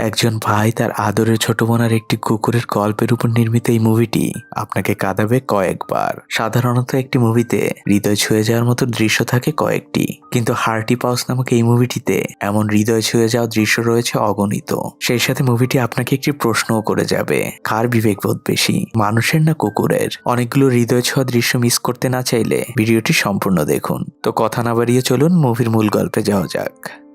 একজন ভাই তার আদরের ছোট বোন আর একটি কুকুরের গল্পের উপর নির্মিত এই মুভিটি আপনাকে কাঁদাবে কয়েকবার। সাধারণত একটি মুভিতে হৃদয় ছুঁয়ে যাওয়ার মতো দৃশ্য থাকে কয়েকটি। কিন্তু হার্টি পাউস নামক এই মুভিটিতে এমন হৃদয় ছুঁয়ে যাওয়া দৃশ্য রয়েছে অগণিত। সেই সাথে মুভিটি আপনাকে একটি প্রশ্নও করে যাবে। কার বিবেকবোধ বেশি, মানুষের না কুকুরের? অনেকগুলো হৃদয় ছোঁয়া দৃশ্য মিস করতে না চাইলে ভিডিওটি সম্পূর্ণ দেখুন। তো কথা না বাড়িয়ে চলুন মুভির মূল গল্পে যাওয়া যাক।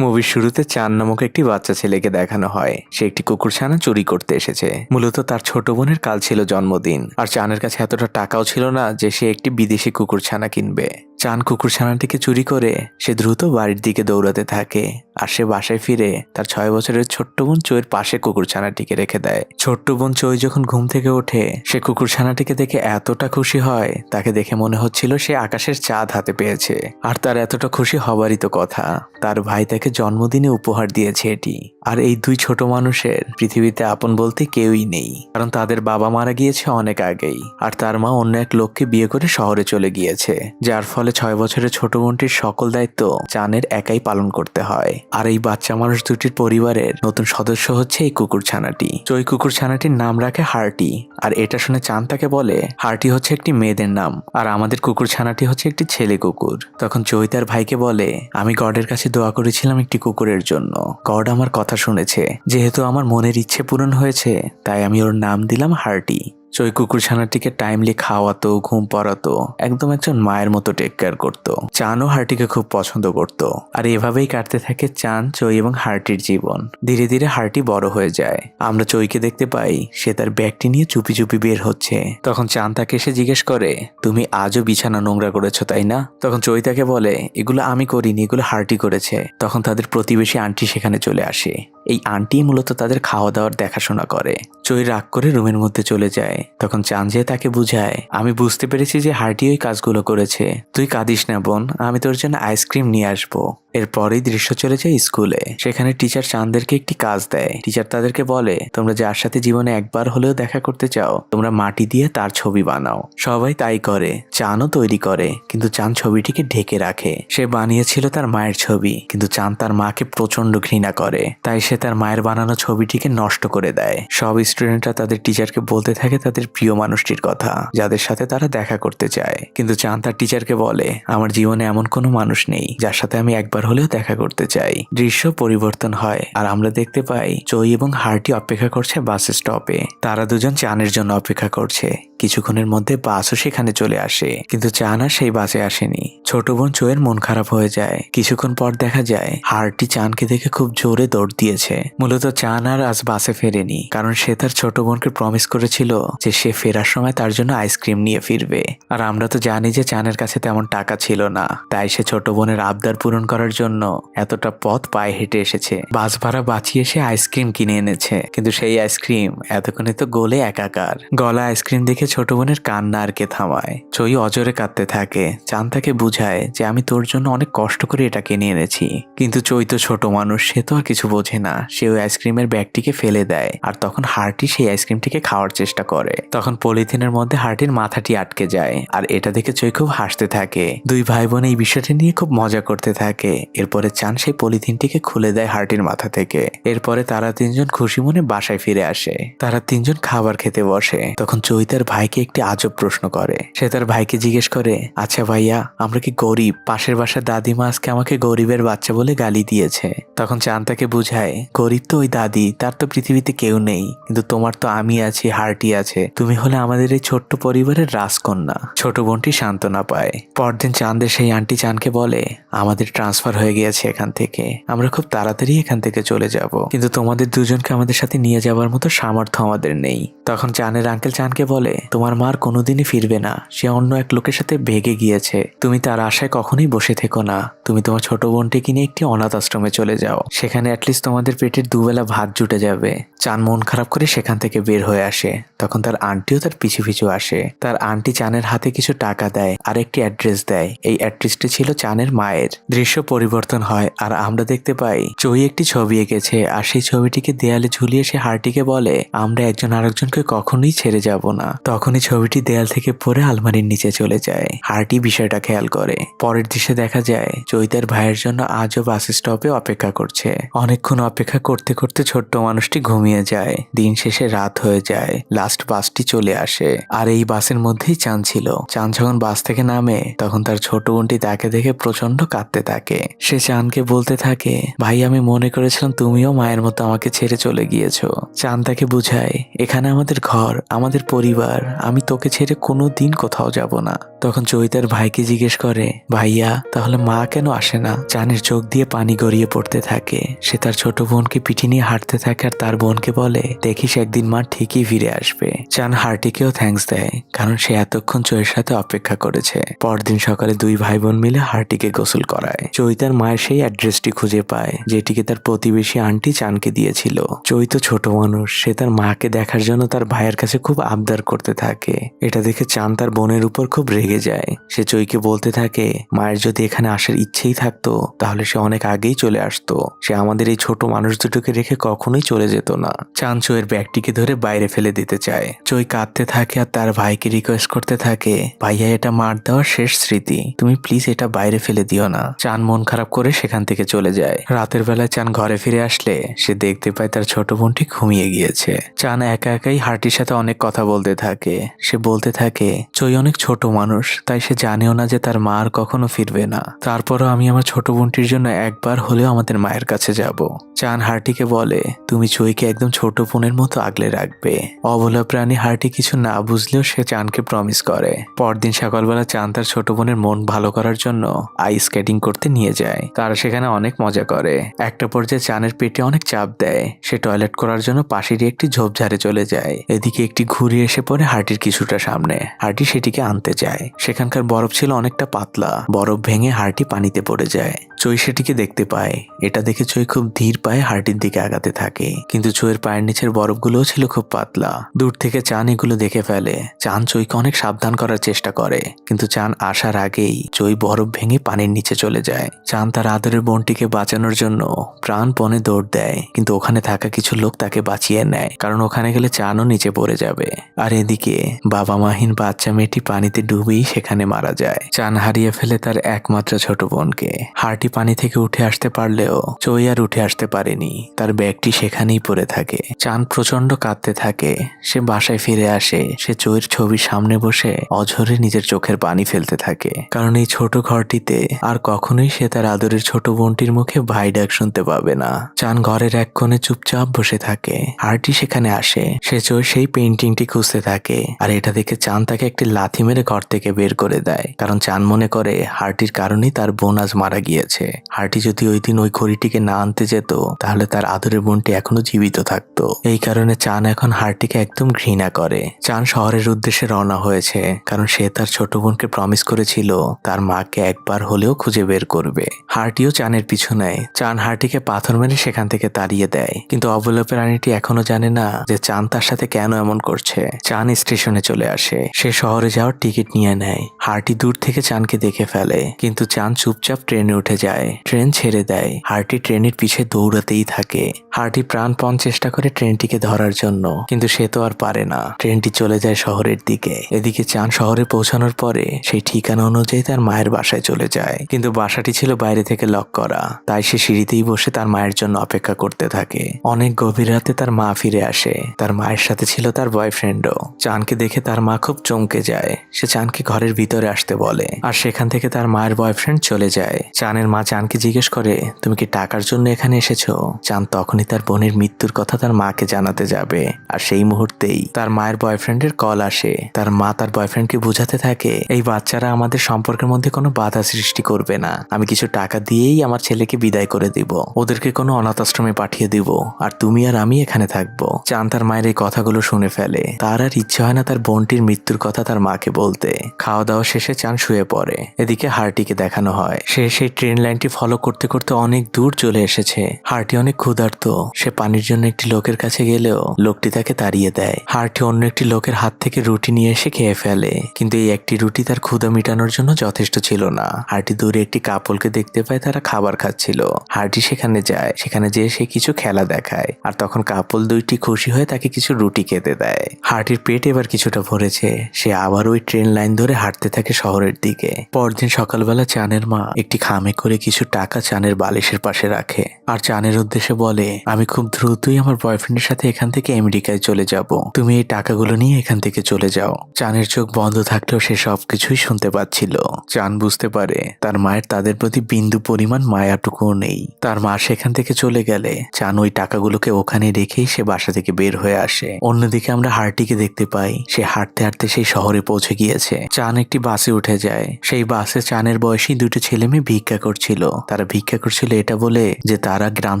মুভির শুরুতে চান নামক একটি বাচ্চা ছেলেকে দেখানো হয়। সে একটি কুকুরছানা চুরি করতে এসেছে। মূলত তার ছোট বোনের কাল ছিল জন্মদিন। আর চানের কাছে এতটা টাকাও ছিল না যে সে একটি বিদেশি কুকুরছানা কিনবে। চান কুকুরছানাটিকে চুরি করে সে দ্রুত বাড়ির দিকে দৌড়াতে থাকে আর সে বাসায় ফিরে তার ছয় বছরের ছোট্ট বোন চইয়ের পাশে কুকুরছানাটিকে রেখে দেয়। ছোট্ট বোন চই যখন ঘুম থেকে ওঠে, সে কুকুরছানাটিকে দেখে এতটা খুশি হয়, তাকে দেখে মনে হচ্ছিল সে আকাশের চাঁদ হাতে পেয়েছে। আর তার এতটা খুশি হবারই তো কথা। তার ভাই তাকে জন্মদিনে উপহার দিয়েছে এটি। আর এই দুই ছোট মানুষের পৃথিবীতে আপন বলতে কেউই নেই। কারণ তাদের বাবা মারা গিয়েছে অনেক আগেই। আর তার মা অন্য এক লোককে বিয়ে করে শহরে চলে গিয়েছে, যার ফলে ছয় বছরের ছোট বোনটির সকল দায়িত্ব চানের একাই পালন করতে হয়। আর এই বাচ্চা মানুষ দুটির পরিবারের নতুন সদস্য হচ্ছে এই কুকুর ছানাটি। চই কুকুর ছানাটির নাম রাখে হার্টি। আর এটা শুনে চান তাকে বলে, হার্টি হচ্ছে একটি মেয়েদের নাম, আর আমাদের কুকুর ছানাটি হচ্ছে একটি ছেলে কুকুর। তখন চই তার ভাইকে বলে, আমি গডের কাছে দোয়া করেছিলাম একটি কুকুরের জন্য। গড আমার কথা শুনেছে। যেহেতু আমার মনের ইচ্ছে পূরণ হয়েছে, তাই আমি ওর নাম দিলাম হার্টি। চই কুকুর ছানাটিকে টাইমলি খাওয়াতো, ঘুম পড়াতো, একদম একজন মায়ের মতো টেক কেয়ার করতো। চানও হার্টিকে খুব পছন্দ করত। আর এভাবেই কাটতে থাকে চান, চই এবং হার্টির জীবন। ধীরে ধীরে হার্টি বড় হয়ে যায়। আমরা চইকে দেখতে পাই, সে তার ব্যাগটি নিয়ে চুপি চুপি বের হচ্ছে। তখন চান তাকে এসে জিজ্ঞেস করে, তুমি আজও বিছানা নোংরা করেছ, তাই না? তখন চই তাকে বলে, এগুলো আমি করিনি, এগুলো হার্টি করেছে। তখন তাদের প্রতিবেশী আন্টি সেখানে চলে আসে। এই আন্টি মূলত তাদের খাওয়া দাওয়ার দেখাশোনা করে। চই রাগ করে রুমের মধ্যে চলে যায়। তখন চাঞ্জে তাকে বুঝায়, আমি বুঝতে পেরেছি যে হার্টি ওই কাজগুলো করেছে। তুই কাঁদিস না বোন, আমি তোর জন্য আইসক্রিম নিয়ে আসব। এরপরেই দৃশ্য চলে যায় স্কুলে। সেখানে টিচার চাঁদদেরকে একটি কাজ দেয়। টিচার তাদেরকে বলে, তোমরা যার সাথে জীবনে একবার হলেও দেখা করতে চাও, তোমরা মাটি দিয়ে তার ছবি বানাও। সবাই তাই করে। চানও তৈরি করে, কিন্তু চান ছবিটিকে ঢেকে রাখে। সে বানিয়েছিল তার মায়ের ছবি, কিন্তু চান তার মাকে প্রচণ্ড ঘৃণা করে। তাই সে তার মায়ের বানানো ছবিটিকে নষ্ট করে দেয়। সব স্টুডেন্টরা তাদের টিচারকে বলতে থাকে তাদের প্রিয় মানুষটির কথা, যাদের সাথে তারা দেখা করতে চায়। কিন্তু চান তার টিচারকে বলে, আমার জীবনে এমন কোনো মানুষ নেই, যার সাথে আমি একবার হলেও দেখা করতে চাই। দৃশ্য পরিবর্তন হয় আর আমরা দেখতে পাই চই এবং হার্টি অপেক্ষা করছে বাস স্টপে। তারা দুজন চানের জন্য অপেক্ষা করছে। কিছুক্ষণের মধ্যে বাসও সেখানে চলে আসে। কিন্তু চান আর সেই বাসে আসেনি। ছোট বোন চোয়ের মন খারাপ হয়ে যায়। কিছুক্ষণ পর দেখা যায়, হার্টি চানকে দেখে খুব জোরে দৌড় দিয়েছে। মূলত চান আর আজ বাসে ফেরেনি, কারণ সে তার ছোট বোনকে প্রমিস করেছিল যে সে ফেরার সময় তার জন্য আইসক্রিম নিয়ে ফিরবে। আর আমরা তো জানি যে চানের কাছে তেমন টাকা ছিল না। তাই সে ছোট বোনের আবদার পূরণ করার জন্য এতটা পথ পায়ে হেঁটে এসেছে। বাস ভাড়া বাঁচিয়ে সে আইসক্রিম কিনে এনেছে। কিন্তু সেই আইসক্রিম এতক্ষণে তো গোলে একাকার। গলা আইসক্রিম দেখে ছোট বোনের কান্না আর কে থামায়। চই অজরে কাঁদতে থাকে। চান তাকে বুঝায় যে আমি তোর জন্য অনেক কষ্ট করে এটা কিনে এনেছি। কিন্তু চই তো ছোট মানুষ, সে তো আর কিছু বোঝে না। সে ওই আইসক্রিমের ব্যাগটিকে ফেলে দেয়। আর তখন হার্টি সেই আইসক্রিমটিকে খাওয়ার চেষ্টা করে। তখন পলিথিনের মধ্যে হার্টির মাথাটি আটকে যায়। আর এটা দেখে চই খুব হাসতে থাকে। দুই ভাই বোন এই বিষয়টি নিয়ে খুব মজা করতে থাকে। এরপরে চান সেই পলিথিনটিকে খুলে দেয় হার্টির মাথা থেকে। এরপরে তারা তিনজন খুশি মনে বাসায় ফিরে আসে। তারা তিনজন খাবার খেতে বসে। তখন চৈতার ভাইকে একটি আজব প্রশ্ন করে। সে তার ভাইকে জিজ্ঞেস করে আচ্ছা ভাইয়া, আমরা কি গরিব? পাশের বাসার দাদিমা আজকে আমাকে গরিবের বাচ্চা বলে গালি দিয়েছে। তখন চান তাকে বুঝায়, গরিব তো ওই দাদি, তার তো পৃথিবীতে কেউ নেই। কিন্তু তোমার তো আমি আছি, হার্টি আছে। তুমি হলে আমাদের এই ছোট্ট পরিবারের রাজকন্যা। ছোট বোনটি সান্ত্বনা পায়। পরদিন চাঁদের সেই আন্টি চানকে বলে, আমাদের ট্রান্সফার হয়ে গিয়েছে এখান থেকে। আমরা খুব তাড়াতাড়ি এখান থেকে চলে যাব। কিন্তু তোমাদের দুজনকে আমাদের সাথে নিয়ে যাওয়ার মতো সামর্থ্য আমাদের নেই। তখন চানের আঙ্কেল চানকে বলে, তোমার মার কোনোদিনই ফিরবে না। সে অন্য এক লোকের সাথে ভেগে গিয়েছে। তুমি তার আশায় কখনোই বসে থেকো না। তুমি তোমার ছোট বোনটিকে নিয়ে একটি অনাথ আশ্রমে চলে যাও। সেখানে অ্যাটলিস্ট তোমাদের পেটের দুবেলা ভাত জুটে যাবে। চান মন খারাপ করে সেখান থেকে বের হয়ে আসে। তখন তার আন্টিও তার পিছু পিছু আসে। তার আন্টি চানের হাতে কিছু টাকা দেয় আর একটি অ্যাড্রেস দেয়। এই অ্যাড্রেসটি ছিল চানের মায়ের। দৃশ্য পরিবর্তন হয় আর আমরা দেখতে পাই, চই একটি ছবি এঁকেছে আর সেই ছবিটিকে দেয়ালে ঝুলিয়ে সে হার্টিকে বলে, আমরা একজন আরেকজনকে কখনোই ছেড়ে যাব না। তখনই ছবিটি দেয়াল থেকে পড়ে আলমারির নিচে চলে যায়। হার্টি বিষয়টা খেয়াল করে। পরের দৃশ্যে দেখা যায় চৈতার ভাইয়ের জন্য আজও বাস স্টপে অপেক্ষা করছে। অনেকক্ষণ অপেক্ষা অপেক্ষা করতে করতে ছোট্ট মানুষটি ঘুমিয়ে যায়। দিন শেষে রাত হয়ে যায়, লাস্ট বাসটি চলে আসে। আর এই বাসের মধ্যেই চান ছিল। চান যখন বাস থেকে নামে, তখন তার ছোট বোনটি তাকে দেখে প্রচণ্ড কাঁদতে থাকে। সে চানকে বলতে থাকে, ভাই, আমি মনে করেছিলাম তুমিও মায়ের মতো আমাকে ছেড়ে চলে গিয়েছো। চান তাকে বুঝায়, এখানে আমাদের ঘর, আমাদের পরিবার, আমি তোকে ছেড়ে কোনো দিন কোথাও যাব না। তখন চৈতার ভাইকে জিজ্ঞেস করে, ভাইয়া, তাহলে মা কেন আসে না? চানের চোখ দিয়ে পানি গড়িয়ে পড়তে থাকে। সে তার ছোট বোনকে পিঠে নিয়ে হাঁটতে থাকে আর তার বোনকে বলে, দেখিস একদিন মা ঠিকই ফিরে আসবে। চান হার্টিকেও থ্যাঙ্কস দেয়, কারণ সে এতক্ষণ চৈয়ের সাথে অপেক্ষা করেছে। পরদিন সকালে দুই ভাই বোন মিলে হার্টিকে গোসল করায়। চৈতার মায়ের সেই অ্যাড্রেসটি খুঁজে পায়, যেটিকে তার প্রতিবেশী আন্টি চানকে দিয়েছিল। চৈ তো ছোট মানুষ, সে তার মাকে দেখার জন্য তার ভাইয়ের কাছে খুব আবদার করতে থাকে। এটা দেখে চান তার বোনের উপর খুব রেগে যায়। সে চৈকে বলতে থাকে, মায়ের যদি এখানে আসার ইচ্ছেই থাকতো, তাহলে সে অনেক আগেই চলে আসতো। সে আমাদের এই ছোট মানুষ দুটোকে রেখে কখনোই চলে যেত না। চান চৈয়ের ব্যাগটিকে ধরে বাইরে ফেলে দিতে চায়। চৈ কাঁদতে থাকে আর তার ভাইকে রিকোয়েস্ট করতে থাকে, ভাইয়া, এটা মার দেওয়ার শেষ স্মৃতি। তুমি প্লিজ এটা বাইরে ফেলে দিও না। চান মন খারাপ করে সেখান থেকে চলে যায়। রাতের বেলায় চান ঘরে ফিরে আসলে সে দেখতে পায় তার ছোট বোনটি ঘুমিয়ে গিয়েছে। চান একা একাই হার্টির সাথে অনেক কথা বলতে থাকে। সে বলতে থাকে, চই অনেক ছোট মানুষ, তাই সে জানেও না যে তার মা আর কখনো ফিরবে না। তারপরও আমি আমার ছোট বোনটির জন্য একবার হলেও আমাদের মায়ের কাছে যাব। চান হার্টিকে বলে, তুমি চইকে একদম ছোট বোনের মতো আগলে রাখবে। অবলা প্রাণী হার্টি কিছু না বুঝলেও সে চানকে প্রমিস করে। পরদিন সকালবেলা চান তার ছোট বোনের মন ভালো করার জন্য আইস স্কেটিং করতে নিয়ে যায়। তারা সেখানে অনেক মজা করে। একটা পর্যায়ে চানের পেটে অনেক চাপ দেয়। সে টয়লেট করার জন্য পাশেরই একটি ঝোপঝাড়ে চলে যায়। এদিকে একটি ঘুরি এসে পড়ে হাটির কিছুটা সামনে। হাটি সেটিকে আনতে যায়। সেখানকার বরফ ছিল অনেকটা পাতলা। বরফ ভেঙে হার্টি পানিতে পড়ে যায়। চই সেটিকে দেখতে পায়। এটা দেখে চই খুব ধীর পায়ে হার্টির দিকে আগাতে থাকে। কিন্তু চইয়ের পায়ের নিচের বরফগুলোও ছিল খুব পাতলা। দূর থেকে চান এগুলো দেখে ফেলে। চান চইকে অনেক সাবধান করার চেষ্টা করে। কিন্তু চান আসার আগেই চই বরফ ভেঙে পানির নিচে চলে যায়। চান তার আদরের বোনটিকে বাঁচানোর জন্য প্রাণপণে দৌড় দেয়, কিন্তু ওখানে থাকা কিছু লোক তাকে বাঁচিয়ে নেয়, কারণ ওখানে গেলে চানও নিচে পড়ে যাবে। আর এদিকে বাবা মাহিন বাচ্চা মেয়েটি পানিতে ডুবেই সেখানে মারা যায়। চান হারিয়ে ফেলে তার একমাত্র ছোট বোনকে। হার্টি পানি থেকে উঠে আসতে পারলেও চই আর উঠে আসতে পারেনি। তার ব্যাগটি সেখানেই পড়ে থাকে। চান প্রচণ্ড কাঁদতে থাকে। সে বাসায় ফিরে আসে। সে চইয়ের ছবির সামনে বসে অঝরে নিজের চোখের পানি ফেলতে থাকে। কারণ এই ছোট ঘরটিতে আর কখনোই সে তার আদরের ছোট বোনটির মুখে ভাই ডাক শুনতে পাবে না। চান ঘরের এক কোণে চুপচাপ বসে থাকে। হার্টি সেখানে আসে। সে চোর সেই পেন্টিংটি খুঁজতে থাকে। আর এটা দেখে চান তাকে একটি লাথি মেরে ঘর থেকে বের করে দেয়। কারণ চান মনে করে, হার্টির কারণেই তার বোন আজ মারা গিয়েছে। হার্টি যদি ওই দিন ওই ঘড়িটিকে না আনতে যেত, তাহলে তার আদরের বোনটি এখনও জীবিত থাকতো। এই কারণে চান এখন হার্টিকে একদম ঘৃণা করে। চান শহরের উদ্দেশ্যে রওনা হয়েছে। কারণ সে তার ছোট বোনকে প্রমিস করেছিল, তার মাকে একবার হলেও খুঁজে বের করবে। হার্টিও চানের পিছু নেয় চান হার্টিকে পাথর মেরে সেখান থেকে তাড়িয়ে দেয়। কিন্তু অবলা প্রাণীটি এখনও জানে না যে চান তার সাথে কেন এমন করছে। চান স্টেশনে চলে আসে। সে শহরে যাওয়ার টিকিট নিয়ে নেয়। হার্টি দূর থেকে চানকে দেখে ফেলে। কিন্তু চান চুপচাপ ট্রেনে উঠে যায়। ট্রেন ছেড়ে দেয়। হার্টি ট্রেনের পিছে দৌড়াতেই থাকে। হার্টি প্রাণপণ চেষ্টা করে ট্রেনটিকে ধরার জন্য। কিন্তু সে তো আর পারে না। ট্রেনটি চলে যায় শহরের দিকে। এদিকে চান শহরে পৌঁছানোর পরে সেই ঠিকানা অনুযায়ী তার মায়ের বাসায় চলে যায়। কিন্তু বাসাটি ছিল বাইরে থেকে লক করা। তাই সে সিঁড়িতেই বসে তার মায়ের জন্য অপেক্ষা করতে থাকে। অনেক গভীর রাতে তার মা ফিরে আসে। তার মায়ের সাথে ছিল তার বয়ফ্রেন্ডও চানকে দেখে তার মা খুব চমকে যায়। সে চানকে ঘরের ভিতরে আসতে বলে। আর সেখান থেকে তার মায়ের বয়ফ্রেন্ড চলে যায়। চানের মা চানকে জিজ্ঞেস করে, তুমি কি টাকার জন্য এখানে এসেছ? চান তখনই তার বোনের মৃত্যুর কথা তার মাকে জানাতে যাবে। আর সেই মুহূর্তেই তার মায়ের বয়ফ্রেন্ডের কল আসে। তার মা তার বয়ফ্রেন্ডকে বুঝাতে থাকে, এই বাচ্চারা আমাদের সম্পর্কের মধ্যে কোনো বাধা সৃষ্টি করবে না। আমি কিছু টাকা দিয়েই আমার ছেলেকে বিদায় করে দিব। ওদেরকে কোনো অনাথ আশ্রমে পাঠিয়ে দিব, আর তুমি আর আমি এখানে থাকব। চান তার মায়ের এই কথাগুলো শুনে ফেলে। তার আর ইচ্ছে হয় না তার বোনটির মৃত্যুর কথা তার মাকে বলতে। খাওয়া দাওয়া শেষে চান শুয়ে পড়ে। এদিকে হার্টিকে দেখানো হয়। সে সেই ট্রেন লাইনটি ফলো করতে করতে অনেক দূর চলে এসেছে। হার্টি অনেক ক্ষুধার্ত। সে পানির জন্য একটি লোকের কাছে গেলেও লোকটি তাকে তাড়িয়ে দেয়। হার্টি অন্য একটি লোকের হাত থেকে রুটি নিয়ে এসে খেয়ে ফেলে। কিন্তু এই একটি রুটি তার ক্ষুধা মেটানোর জন্য যথেষ্ট ছিল না। হার্টি দূরে একটি কাপলকে দেখতে পায় তারা খাবার খাচ্ছিল। হার্টি সেখানে যায়। সেখানে যেয়ে সে কিছু খেলা দেখায়। আর তখন কাপল দুইটি খুশি হয়ে তাকে কিছু রুটি খেতে দেয়। হার্টির পেট এবার কিছুটা ভরেছে। সে আবার ওই ট্রেন লাইন ধরে হাঁটতে থাকে শহরের দিকে। পরদিন সকালবেলা চানের মা একটি খামে করে কিছু টাকা চানের বালিশের পাশে রাখে। আর চানের উদ্দেশ্যে বলে, আমি খুব দ্রুতই আমার বয়ফ্রেন্ডের সাথে এখান থেকে আমেরিকায় চলে যাব। তুমি এই টাকাগুলো নিয়ে এখান থেকে চলে যাও। চানের চোখ বন্ধ থাকলেও সে সবকিছুই শুনতে পাচ্ছিল। চান বুঝতে পারে, তার মায়ের তাদের প্রতি বিন্দু পরিমাণ মায়াটুকুও নেই, তার মা সেখান থেকে চলে গেলে চান ওই টাকাগুলোকে ওখানে রেখেই সে বাসা থেকে বের হয়ে আসে। অন্যদিকে আমরা হার্টিকে দেখতে পাই, সে হাঁটতে হাঁটতে সেই শহরে পৌঁছে গিয়েছে। চান একটি বাসে উঠে যায়। সেই বাসে চানের বয়সী দুটো ছেলে মেয়ে ভিক্ষা করছিল। তারা ভিক্ষা করছিল এটা বলে যে তারা গ্রাম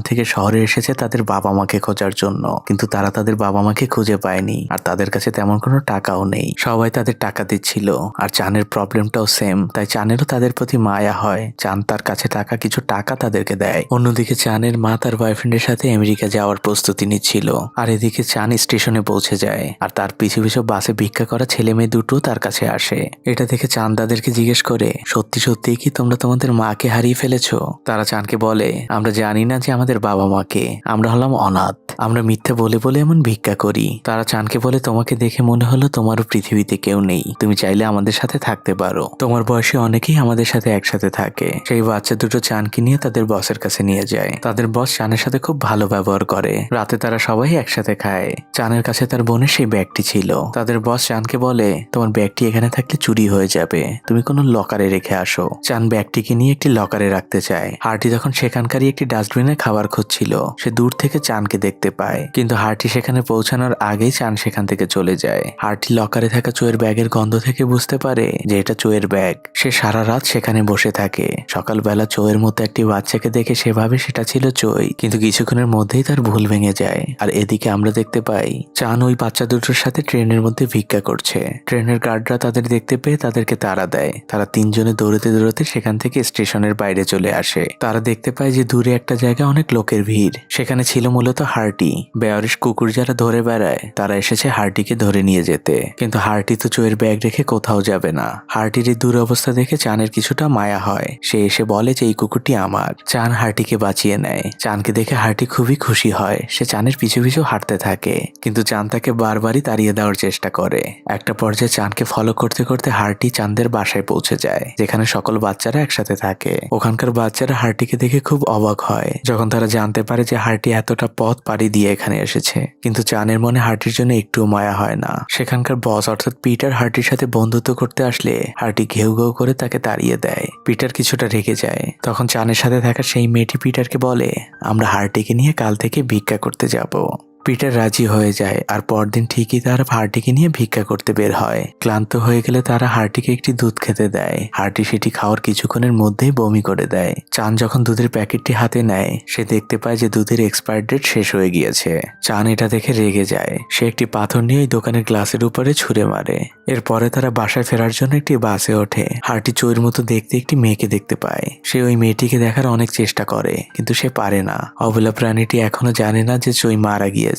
থেকে শহরে এসেছে তাদের বাবা মাকে খোঁজার জন্য। কিন্তু তারা তাদের বাবা মাকে খুঁজে পায়নি আর তাদের কাছে তেমন কোনো টাকাও নেই। সবাই তাদের টাকা দিচ্ছিল। আর চানের প্রবলেমটাও সেম, তাই চানেরও তাদের প্রতি মায়া হয়। চান তার কাছে টাকা কিছু টাকা তাদেরকে দেয়। অন্যদিকে চানের মা তার বয়ফ্রেন্ডের সাথে আমেরিকা যাওয়ার প্রস্তুতি নিচ্ছিল। আর এদিকে চান স্টেশনে পৌঁছে যায়। আর তার পিছু পিছু বাসে ভিক্ষা করা ছেলে মেয়ে দুটো তার কাছে আসে। এটা দেখে চান তাদেরকে জিজ্ঞেস করে, সত্যি সত্যি কি তোমরা তোমাদের মাকে হারিয়ে ফেলেছো? তারা চানকে বলে, আমরা জানি না যে আমাদের বাবা মাকে। আমরা হলাম অনাথ। আমরা মিথ্যে বলে বলে এমন ভিক্ষা করি। তারা চানকে বলে, তোমাকে দেখে মনে হলো তোমারও পৃথিবীতে কেউ নেই। তুমি চাইলে আমাদের সাথে থাকতে পারো। তোমার বয়সে অনেকেই আমাদের সাথে একসাথে থাকে। সেই বাচ্চা দুটো চানকে নিয়ে তাদের বসের কাছে নিয়ে যায়। তাদের বস চানের সাথে খুব ভালো ব্যবহার করে। রাতে তারা সবাই একসাথে খায়। চানের কাছে তার বোনের সেই ব্যাগটি ছিল। তাদের বস চানকে বলে, তোমার ব্যাগটি এখানে থাকলে চুরি হয়ে যাবে। তুমি কোনো লকারে রেখে আসো। চান ব্যাগটিকে নিয়ে একটি লকারে রাখতে চায়। হার্টি তখন সেখানকারই একটি ডাস্টবিনে খাবার খুঁজছিল। সে দূর থেকে চানকে দেখতে পায়। কিন্তু হার্টি সেখানে পৌঁছানোর আগেই চান সেখান থেকে চলে যায়। হার্টি লকারে থাকা চোয়ের ব্যাগের গন্ধ থেকে বুঝতে পারে যে এটা চোয়ের ব্যাগ। সে সারা রাত সেখানে বসে থাকে। সকালবেলা চোয়ের মতো একটি বাচ্চাকে দেখে সেভাবে সেটা ছিল চই, কিন্তু কিছুক্ষণের মধ্যেই তার ভুল ভেঙে যায়। আর এদিকে আমরা দেখতে পাই, চান ওই বাচ্চা দুটোর সাথে ট্রেনের মধ্যে ভিক্ষা করছে। ট্রেনের গার্ডরা তাদের দেখতে পেয়ে তাদেরকে তাড়া দেয়। তারা তিনজনে দৌড়তে দৌড়তে সেখান থেকে স্টেশনের বাইরে চলে আসে। তারা দেখতে পায় যে দূরে একটা জায়গায় অনেক লোকের ভিড়। সেখানে ছিল মূলত হার্টি, বেয়ারিশ কুকুর যারা ধরে বেড়ায়, তারা এসেছে হার্টিকে ধরে নিয়ে যেতে। কিন্তু হার্টি তো চোয়ের ব্যাগ রেখে কোথাও যাবে না। হার্টির এই দুরবস্থা দেখে চানের কিছুটা মায়া হয়। সে এসে বলে যে, এই কুকুরটি আমার। চান হার্টিকে বাঁচিয়ে নেয়। চানকে দেখে হার্টি খুবই খুশি হয়। সে চানের পিছু পিছু হাঁটতে থাকে। কিন্তু চান তাকে বারবারই তাড়িয়ে দেওয়ার চেষ্টা করে। একটা পর্যায়ে চানকে ফলো করতে করতে হার্টি চাঁদের বাসায় পৌঁছে যায়, যেখানে সকল বাচ্চারা একসাথে থাকে। ওখানকার বাচ্চারা হার্টিকে দেখে খুব অবাক হয়। যখন তারা জানতে পারে যে হার্টি এতটা পথ পাড়ি দিয়ে এখানে এসেছে। কিন্তু চানের মনে হার্টির জন্য একটুও মায়া হয় না। সেখানকার বস অর্থাৎ পিটার হার্টির সাথে বন্ধুত্ব করতে আসলে হার্টি ঘেউ ঘেউ করে তাকে তাড়িয়ে দেয়। পিটার কিছুটা যায়। তখন চানের সাথে থাকা সেই মেয়েটি পিটারকে বলে, আমরা হার্টিকে নিয়ে কাল থেকে ভিক্ষা করতে যাব। পিটার রাজি হয়ে যায় আর পরদিন ঠিকই তারা হার্টিকে নিয়ে ভিক্ষা করতে বের হয়। ক্লান্ত হয়ে গেলে তারা হার্টিকে একটি দুধ খেতে দেয়। হার্টি সেটি খাওয়ার কিছুক্ষণের মধ্যেই বমি করে দেয়। চান যখন দুধের প্যাকেটটি হাতে নেয়, সে দেখতে পায় যে দুধের এক্সপায়ার ডেট শেষ হয়ে গিয়েছে। চান এটা দেখে রেগে যায়। সে একটি পাথর নিয়ে ওই দোকানের গ্লাসের উপরে ছুঁড়ে মারে। এরপরে তারা বাসায় ফেরার জন্য একটি বাসে ওঠে। হার্টি চোরের মতো দেখতে একটি মেয়েকে দেখতে পায়। সে ওই মেয়েটিকে দেখার অনেক চেষ্টা করে, কিন্তু সে পারে না। অবলা প্রাণীটি এখনও জানে না যে চই মারা গিয়েছে।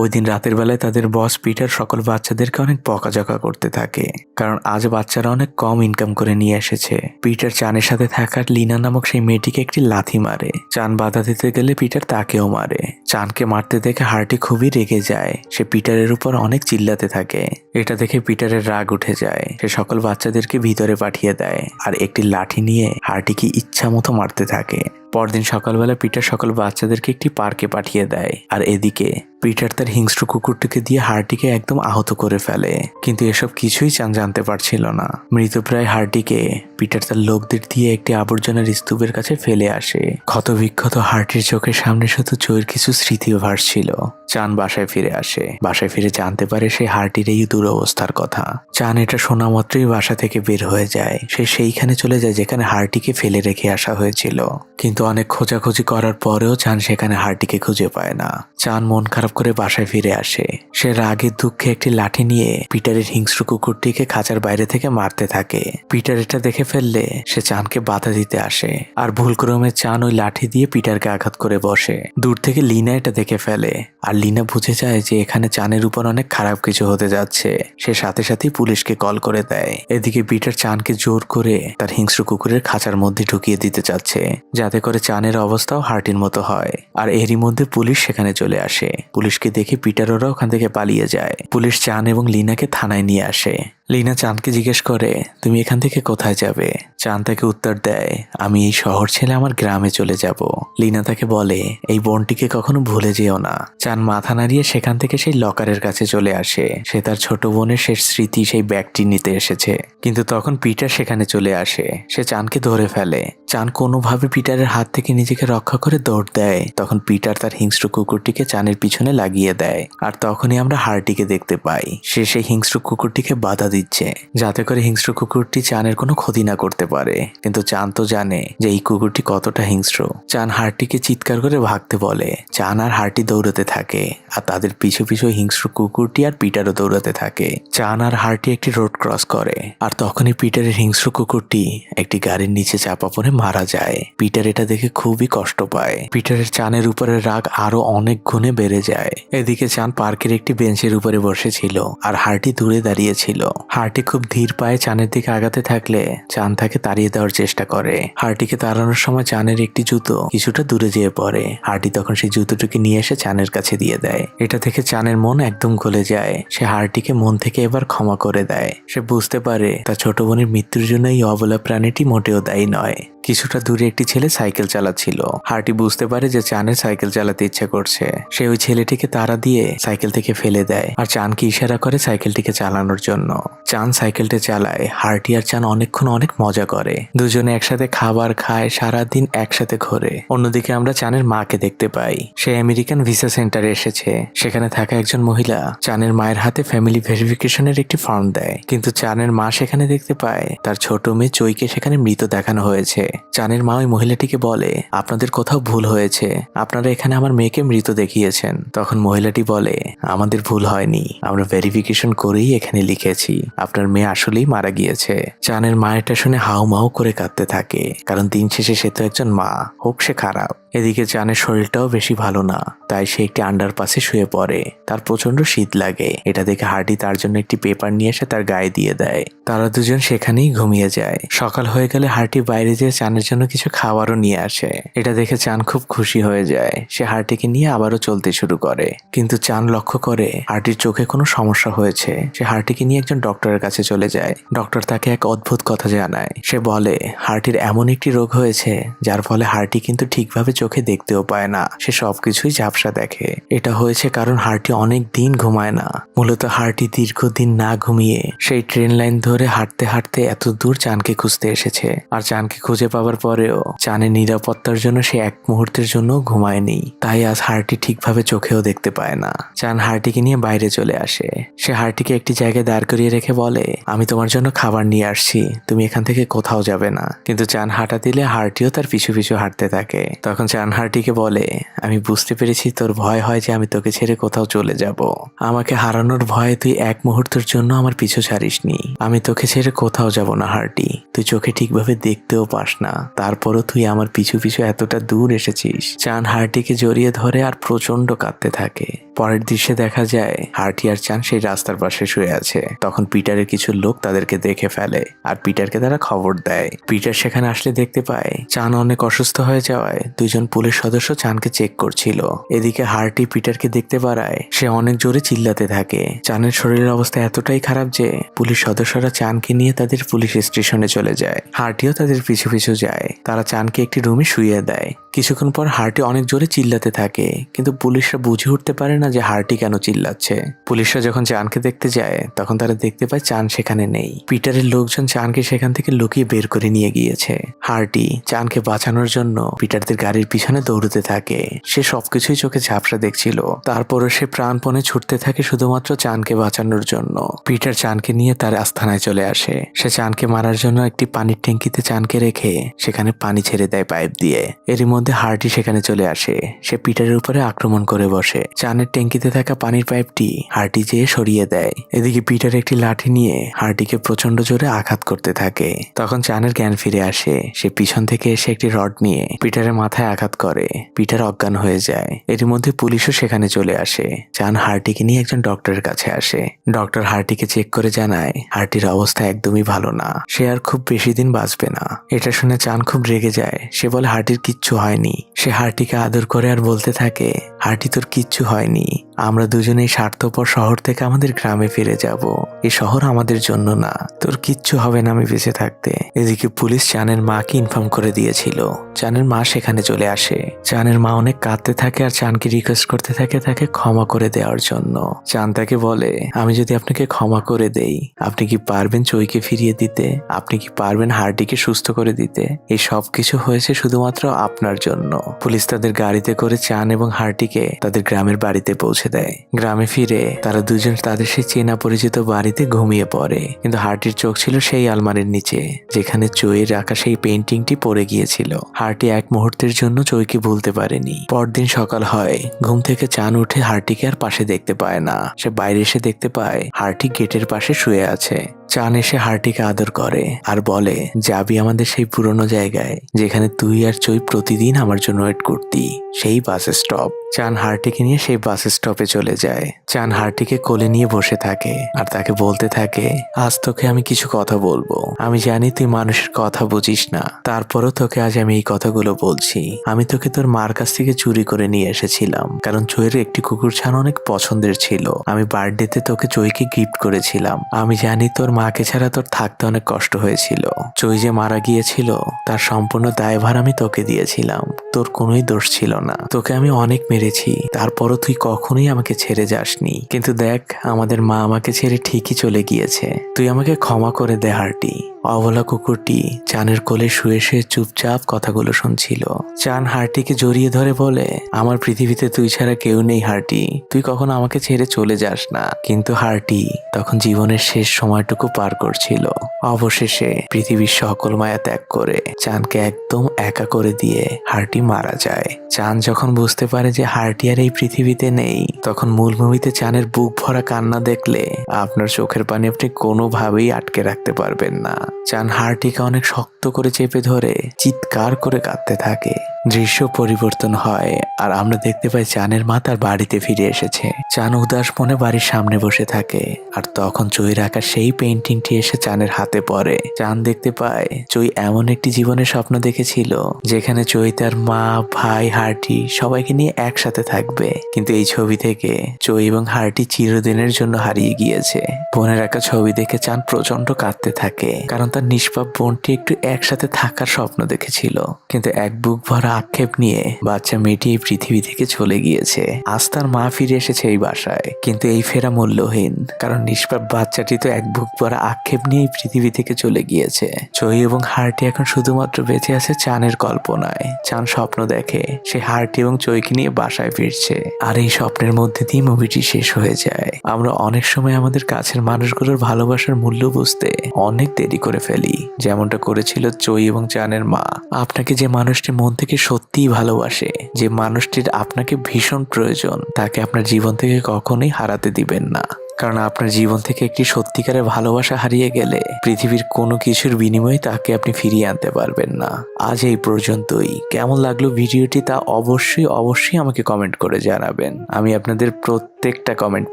ওই দিন রাতের বেলায় তাদের বস পিটার সকল বাচ্চাদেরকে অনেক বকাঝকা করতে থাকে, কারণ আজ বাচ্চারা অনেক কম ইনকাম করে নিয়ে এসেছে। পিটার চানের সাথে থাকার লিনা নামক সেই মেয়েটিকে একটি লাথি মারে। চান বাধা দিতে গেলে পিটার তাকেও মারে। চানকে মারতে দেখে হার্টি খুবই রেগে যায়। সে পিটারের উপর অনেক চিল্লাতে থাকে। এটা দেখে পিটারের রাগ উঠে যায়। সে সকল বাচ্চাদেরকে ভিতরে পাঠিয়ে দেয়। আর একটি লাঠি নিয়ে হার্টিকে ইচ্ছা মতো মারতে থাকে। পরদিন সকালবেলা পিটার সকল বাচ্চাদেরকে একটি পার্কে পাঠিয়ে দেয়। আর এদিকে পিটার তার হিংস্র কুকুরটিকে দিয়ে হার্টিকে একদম আহত করে ফেলে। কিন্তু এসব কিছুই চান জানতে পারছিল না। মৃতপ্রায় হার্টিকে পিটার তার লোকদের দিয়ে একটি আবর্জনার স্তূপের কাছে ফেলে আসে। ক্ষতবিক্ষত হার্টির চোখের সামনে শুধু চোর কিছু স্মৃতিও ভাসছিল। চান বাসায় ফিরে আসে। বাসায় ফিরে জানতে পারে সে হার্টির এই দুরবস্থার কথা। চান এটা শোনা মাত্রই বাসা থেকে বের হয়ে যায়। সে সেইখানে চলে যায় যেখানে হার্টিকে ফেলে রেখে আসা হয়েছিল। কিন্তু অনেক খোঁজাখুঁজি করার পরেও চান সেখানে হার্টিকে খুঁজে পায় না। চান মন খারাপ করে বাসায় ফিরে আসে। সে রাগের দুঃখে একটি লাঠি নিয়ে পিটারের হিংস্র কুকুরটিকে খাঁচার বাইরে থেকে মারতে থাকে। পিটার এটা দেখে ফেললে সে চানকে বাধা দিতে আসে। আর ভুলক্রমে চান ওই লাঠি দিয়ে পিটারকে আঘাত করে বসে। দূর থেকে লিনা এটা দেখে ফেলে। আর লিনা বুঝে যায় যে এখানে চানের উপর অনেক খারাপ কিছু হতে যাচ্ছে। সে সাথে সাথেই পুলিশকে কল করে দেয়। এদিকে পিটার চানকে জোর করে তার হিংস্র কুকুরের খাঁচার মধ্যে ঢুকিয়ে দিতে চাচ্ছে। যাতে করে চানের অবস্থাও হার্টির মতো হয়। আর এরই মধ্যে পুলিশ সেখানে চলে আসে। পুলিশকে দেখে পিটার ওরা ওখান থেকে পালিয়ে যায়। পুলিশ চান এবং লিনাকে থানায় নিয়ে আসে। লিনা চাঁদকে জিজ্ঞেস করে, তুমি এখান থেকে কোথায় যাবে? চাঁদ তাকে উত্তর দেয়, আমি এই শহর ছেড়ে আমার গ্রামে চলে যাব। লিনা তাকে বলে, এই বোনটিকে কখনো ভুলে যেও না। চাঁদ মাথা নাড়িয়ে সেখান থেকে সেই লকারের কাছে চলে আসে। সে তার ছোট বোনের শেষ স্মৃতি সেই ব্যাগটি নিতে এসেছে। কিন্তু তখন পিটার সেখানে চলে আসে। সে চাঁদকে ধরে ফেলে। চান কোনোভাবে পিটারের হাত থেকে নিজেকে রক্ষা করে দৌড় দেয়। তখন পিটার তার হিংস্র কুকুরটিকে চানের পিছনে লাগিয়ে দেয়। আর তখনই আমরা হার্টিকে দেখতে পাই। সে সেই হিংস্র কুকুরটিকে বাধা দিচ্ছে। যাতে করে হিংস্র কুকুরটি চানের কোনো ক্ষতি না করতে পারে। কিন্তু চান তো জানে যে এই কুকুরটি কতটা হিংস্র। চান হার্টিকে চিৎকার করে ভাগতে বলে। চান আর হার্টি দৌড়াতে থাকে। আর তাদের পিছু পিছু হিংস্র কুকুরটি আর পিটারও দৌড়াতে থাকে। চান আর হার্টি একটি রোড ক্রস করে। আর তখনই পিটারের হিংস্র কুকুরটি একটি গাড়ির নিচে চাপা পড়ে মারা যায়। পিটার এটা দেখে খুবই কষ্ট পায়। পিটারের চানের উপরে রাগ আরও অনেক গুণে বেড়ে যায়। এদিকে চান পার্কের একটি বেঞ্চের উপরে বসেছিল। আর হার্টি দূরে দাঁড়িয়েছিল হার্টি খুব ধীর পায়ে চানের দিকে আগাতে থাকলে চান তাকে তাড়িয়ে দেওয়ার চেষ্টা করে। হার্টিকে তাড়ানোর সময় চানের একটি জুতো কিছুটা দূরে যেয়ে পড়ে। হার্টি তখন সেই জুতোটিকে নিয়ে এসে চানের কাছে দিয়ে দেয়। এটা থেকে চানের মন একদম গলে যায়। সে হার্টিকে মন থেকে এবার ক্ষমা করে দেয়। সে বুঝতে পারে তার ছোট বোনের মৃত্যুর জন্য এই অবলা প্রাণীটি মোটেও দায়ী নয়। কিছুটা দূরে একটি ছেলে সাইকেল চালাচ্ছিল। হার্টি বুঝতে পারে যে চানের সাইকেল চালাতে ইচ্ছা করছে। সে ওই ছেলেটিকে তারা দিয়ে সাইকেল থেকে ফেলে দেয় আর চানকে ইশারা করে সাইকেলটিকে চালানোর জন্য। চান সাইকেলটা চালায়। হার্টি আর চান অনেকক্ষণ অনেক মজা করে। দুজনে একসাথে খাবার খায়, সারাদিন একসাথে ঘোরে। অন্যদিকে আমরা চানের মাকে দেখতে পাই। সে আমেরিকান ভিসা সেন্টারে এসেছে। সেখানে থাকা একজন মহিলা চানের মায়ের হাতে ফ্যামিলি ভেরিফিকেশনের একটি ফর্ম দেয়। কিন্তু চানের মা সেখানে দেখতে পায়, তার ছোট মেয়ে চৈকে সেখানে মৃত দেখানো হয়েছে। চানের মা ওই মহিলাটিকে বলে, আপনাদের কোথাও ভুল হয়েছে। আপনারা এখানে আমার মেয়েকে মৃত দেখিয়েছেন। তখন মহিলাটি বলে, আমাদের ভুল হয়নি। আমরা ভেরিফিকেশন করেই এখানে লিখেছি। আপনার মেয়ে আসলেই মারা গিয়েছে। চানের মা এটা শুনে হাউ মাউ করে কাঁদতে থাকে, কারণ দিন শেষে সে তো একজন মা, হোক সে খারাপ। এদিকে চানের শরীরটাও বেশি ভালো না, তাই সে একটি আন্ডার পাশে শুয়ে পড়ে। তার প্রচণ্ড শীত লাগে। এটা দেখে হার্ডি তার জন্য একটি পেপার নিয়ে এসে তার গায়ে দিয়ে দেয়। তারা দুজন সেখানেই ঘুমিয়ে যায়। সকাল হয়ে গেলে হার্টি বাইরে যেয়ে চানের জন্য কিছু খাবারও নিয়ে আসে। এটা দেখে চান খুব খুশি হয়ে যায়। সে হার্টিকে নিয়ে আবারও চলতে শুরু করে। কিন্তু চান লক্ষ্য করে হার্টির চোখে কোনো সমস্যা হয়েছে। সে হার্টিকে নিয়ে একজন ডক্টরের কাছে চলে যায়। ডক্টর তাকে এক অদ্ভুত কথা জানায়। সে বলে হার্টির এমন একটি রোগ হয়েছে, যার ফলে হার্টি কিন্তু ঠিকভাবে চোখে দেখতেও পায় না। সে সবকিছুই ঝাপসা দেখে। এটা হয়েছে কারণ হার্টি অনেক দিন ঘুমায় না। মূলত হার্টি দীর্ঘদিন না ঘুমিয়ে সেই ট্রেন লাইন ধরে হাঁটতে হাঁটতে এত দূর চানকে খুঁজতে এসেছে। আর চানকে খুঁজে পাওয়ার পরেও চানের নিরাপত্তার জন্য সে এক মুহূর্তের জন্য ঘুমায়নি। তাই আজ হার্টি ঠিকভাবে চোখেও দেখতে পায় না। চান হার্টিকে নিয়ে বাইরে চলে আসে। সে হার্টিকে একটি জায়গায় দাঁড় করিয়ে রেখে বলে, আমি তোমার জন্য খাবার নিয়ে আসছি। তুমি এখান থেকে কোথাও যাবে না। কিন্তু চান হাঁটা দিলে হার্টিও তার পিছু পিছু হাঁটতে থাকে। তখন চান হার্টিকে বলে, আমি বুঝতে পেরেছি তোর ভয় হয় যে আমি তোকে ছেড়ে কোথাও চলে যাব। আমাকে হারানোর ভয়ে তুই এক মুহূর্তের জন্য আমার পিছু ছাড়িসনি। আমি তোকে ছেড়ে কোথাও যাব না, হার্টি। তুই চোখে ঠিকভাবে দেখতেও পাস না। তারপরও তুই আমার পিছু পিছু এতটা দূর এসেছিস চান হার্টিকে জড়িয়ে ধরে আর প্রচণ্ড কাঁদতে থাকে। পরের দৃশ্যে দেখা যায়, হার্টি আর চান সেই রাস্তার পাশে শুয়ে আছে। তখন পিটারের কিছু লোক তাদেরকে দেখে ফেলে আর পিটারকে তারা খবর দেয়। পিটার সেখানে আসলে দেখতে পায়, চান অনেক অসুস্থ হয়ে যাওয়ায় দুইজন পুলিশ সদস্য চানকে চেক করছিল। এদিকে হার্টি পিটারকে দেখতে পারায় সে অনেক জোরে চিল্লাতে থাকে। চানের শরীরের অবস্থা এতটাই খারাপ যে পুলিশ সদস্যরা চানকে নিয়ে তাদের পুলিশ স্টেশনে চলে যায়। হার্টিও তাদের পিছু পিছু যায়। তারা চানকে একটি রুমে শুয়ে দেয়। কিছুক্ষণ পর হার্টি অনেক জোরে চিল্লাতে থাকে, কিন্তু পুলিশরা বুঝে উঠতে পারে না যে হার্টি কেন চিল্লাচ্ছে। পুলিশরা যখন চানকে দেখতে যায়, তখন তারা দেখতে পায় চান সেখানে নেই। পিটারের লোকজন চানকে সেখান থেকে লুকিয়ে বের করে নিয়ে গিয়েছে। হার্টি চানকে বাঁচানোর জন্য পিটারদের গাড়ির পিছনে দৌড়তে থাকে। সে সবকিছুই চোখে ঝাপসা দেখছিল। তারপরও সে প্রাণপণে ছুটতে থাকে শুধুমাত্র চানকে বাঁচানোর জন্য। পিটার চানকে নিয়ে তার আস্থানায় চলে আসে। সে চানকে মারার জন্য একটি পানির ট্যাঙ্কিতে চানকে রেখে সেখানে পানি ছেড়ে দেয় পাইপ দিয়ে। এরই মধ্যে হার্টি সেখানে চলে আসে। সে পিটারের উপরে আক্রমণ করে বসে। চানের ট্যাঙ্কিতে থাকা পানির পাইপটি হার্টি যেয়ে সরিয়ে দেয়। এদিকে পিটার একটি লাঠি নিয়ে হার্টিকে প্রচণ্ড জোরে আঘাত করতে থাকে। তখন চানের জ্ঞান ফিরে আসে। সে পিছন থেকে এসে একটি রড নিয়ে পিটারের মাথায় আঘাত করে। পিটার অজ্ঞান হয়ে যায়। এর মধ্যে পুলিশও সেখানে চলে আসে। চান হার্টিকে নিয়ে একজন ডক্টরের কাছে আসে। ডক্টর হার্টিকে চেক করে জানায় হার্টির অবস্থা একদমই ভালো না। সে আর খুব বেশি দিন বাঁচবে না। এটা শুনে চান খুব রেগে যায়। সে বলে হার্টির কিচ্ছু হয়নি। সে হারটিকে আদর করে আর বলতে থাকে হারটি তোর কিচ্ছু হয়নি। আমরা দুজনেই স্বার্থপর শহর থেকে আমাদের গ্রামে ফিরে যাব। এই শহর আমাদের জন্য না। তোর কিচ্ছু হবে না আমি বেঁচে থাকতে। এদিকে পুলিশ চানের মাকে ইনফর্ম করে দিয়েছিল। চানের মা সেখানে চলে আসে। চানের মা অনেক কাঁদতে থাকে আর চানকে রিকোয়েস্ট করতে থাকে তাকে ক্ষমা করে দেওয়ার জন্য। চান তাকে বলে, আমি যদি আপনাকে ক্ষমা করে দেই, আপনি কি পারবেন চইকে ফিরিয়ে দিতে? আপনি কি পারবেন হার্টিকে সুস্থ করে দিতে? এই সব কিছু হয়েছে শুধুমাত্র আপনার জন্য। পুলিশ তাদের গাড়িতে করে চান এবং হার্টিকে তাদের গ্রামের বাড়িতে পৌঁছে দেয়। গ্রামে ফিরে তারা দুজন তাদের সেই চেনা পরিচিত বাড়িতে ঘুমিয়ে পড়ে। কিন্তু হার্টির চোখ ছিল সেই আলমারির নিচে, যেখানে চইয়ের রাখা সেই পেন্টিংটি পড়ে গিয়েছিল। হার্টি এক মুহূর্তের জন্য চইকে ভুলতে পারেনি। পরদিন সকাল হয়। ঘুম থেকে চান উঠে হার্টিকে আর পাশে দেখতে পায় না। সে বাইরে এসে দেখতে পায় হার্টি গেটের পাশে শুয়ে আছে। চান এসে হার্টিকে আদর করে আর বলে, যাবি আমাদের সেই পুরনো জায়গায়, যেখানে তুই আর চই প্রতিদিন আমার জন্য ওয়েট করতি, সেই বাস স্টপ। চান হার্টিকে নিয়ে সেই বাস স্টপে চলে যায়। চান হার্টিকে কোলে নিয়ে বসে থাকে আর তাকে বলতে থাকে, আজ তোকে আমি কিছু কথা বলব। আমি জানি তুই মানুষের কথা বুঝিস না। তারপরও তোকে আজ আমি এই কথাগুলো বলছি। আমি তোকে তোর মার কাছ থেকে চুরি করে নিয়ে এসেছিলাম, কারণ চইয়ের একটি কুকুর ছানা অনেক পছন্দের ছিল। আমি বার্থডেতে তোকে চইকে গিফট করেছিলাম। আমি জানি তোর মাকে ছাড়া তোর থাকতে অনেক কষ্ট হয়েছিল। চই যে মারা গিয়েছিল, তার সম্পূর্ণ দায়ভার আমি তোকে দিয়েছিলাম। তোর কোনোই দোষ ছিল না। তোকে আমি অনেক মেরেছি। তারপরও তুই কখনোই আমাকে ছেড়ে যাসনি। কিন্তু দেখ, আমাদের মা আমাকে ছেড়ে ঠিকই চলে গিয়েছে। তুই আমাকে ক্ষমা করে দে, হার্টি। অবলা কুকুরটি চানের কোলে শুয়ে শুয়ে চুপচাপ কথাগুলো শুনছিল। চান হারটিকে জড়িয়ে ধরে বলে, আমার পৃথিবীতে তুই ছাড়া কেউ নেই হার্টি। তুই কখনো আমাকে ছেড়ে চলে যাস না। কিন্তু হারটি তখন জীবনের শেষ সময়টুকু পার করছিল। অবশেষে পৃথিবীর সকল মায়া ত্যাগ করে চানকে একদম একা করে দিয়ে হারটি মারা যায়। চান যখন বুঝতে পারে যে হার্টি আর এই পৃথিবীতে নেই, তখন মূল মুভিতে চানের বুক ভরা কান্না দেখলে আপনার চোখের পানি আপনি কোনোভাবেই আটকে রাখতে পারবেন না। চান হার্টিকে অনেক শক্ত করে চেপে ধরে চিৎকার করে কাঁদতে থাকে। দৃশ্য পরিবর্তন হয় আর আমরা দেখতে পাই চানের মা তার বাড়িতে ফিরে এসেছে। চান উদাস মনে বাড়ির সামনে বসে থাকে আর তখন চই রাখা সেই পেন্টিংটি এসে চানের হাতে পড়ে। চান দেখতে পায় চই এমন একটি জীবনের স্বপ্ন দেখেছিল যেখানে চই তার মা, ভাই, হার্টি সবাইকে নিয়ে একসাথে থাকবে। কিন্তু এই ছবি থেকে চই এবং হার্টি চিরদিনের জন্য হারিয়ে গিয়েছে। বোনের একা ছবি দেখে চান প্রচণ্ড কাঁদতে থাকে, কারণ তার নিষ্পাপ বোনটি একটু একসাথে থাকার স্বপ্ন দেখেছিল। কিন্তু এক বুক ভরা আক্ষেপ নিয়ে বাচ্চা মেয়েটি এই পৃথিবী থেকে চলে গিয়েছে। আজ তার মা ফিরে এসেছে এই বাসায়। কিন্তু এই ফেরা মূল্যহীন, কারণ নিষ্পাপ বাচ্চাটি তো এক বুক ভরা আক্ষেপ নিয়ে এই পৃথিবী থেকে চলে গিয়েছে। চই এবং হার্টি এখন শুধুমাত্র বেঁচে আছে চানের কল্পনায়। চান স্বপ্ন দেখে, সে হার্টি এবং চইকে নিয়ে বাসায় ফিরছে। আর এই স্বপ্নের মধ্যে দিয়ে মুভিটি শেষ হয়ে যায়। আমরা অনেক সময় আমাদের কাছের মানুষগুলোর ভালোবাসার মূল্য বুঝতে অনেক দেরি করে ফেলি। যেমনটা করেছিল চই এবং চানের মা। আপনাকে যে মানুষটি মন থেকে সত্যিই ভালোবাসে যে মানুষটির আপনাকে ভীষণ প্রয়োজন, তাকে আপনার জীবন থেকে কখনোই হারাতে দিবেন না। কারণ আপনার জীবন থেকে একটি সত্যিকারের ভালোবাসা হারিয়ে গেলে পৃথিবীর কোনো কিছুর বিনিময়ে তাকে আপনি ফিরিয়ে আনতে পারবেন না। আজ এই পর্যন্তই। কেমন লাগল ভিডিওটি তা অবশ্যই অবশ্যই আমাকে কমেন্ট করে জানাবেন। আমি আপনাদের প্রত্যেকটা কমেন্ট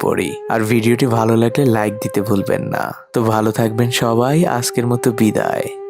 পড়ি। আর ভিডিওটি ভালো লাগলে লাইক দিতে ভুলবেন না। তো ভালো থাকবেন সবাই। আজকের মতো বিদায়।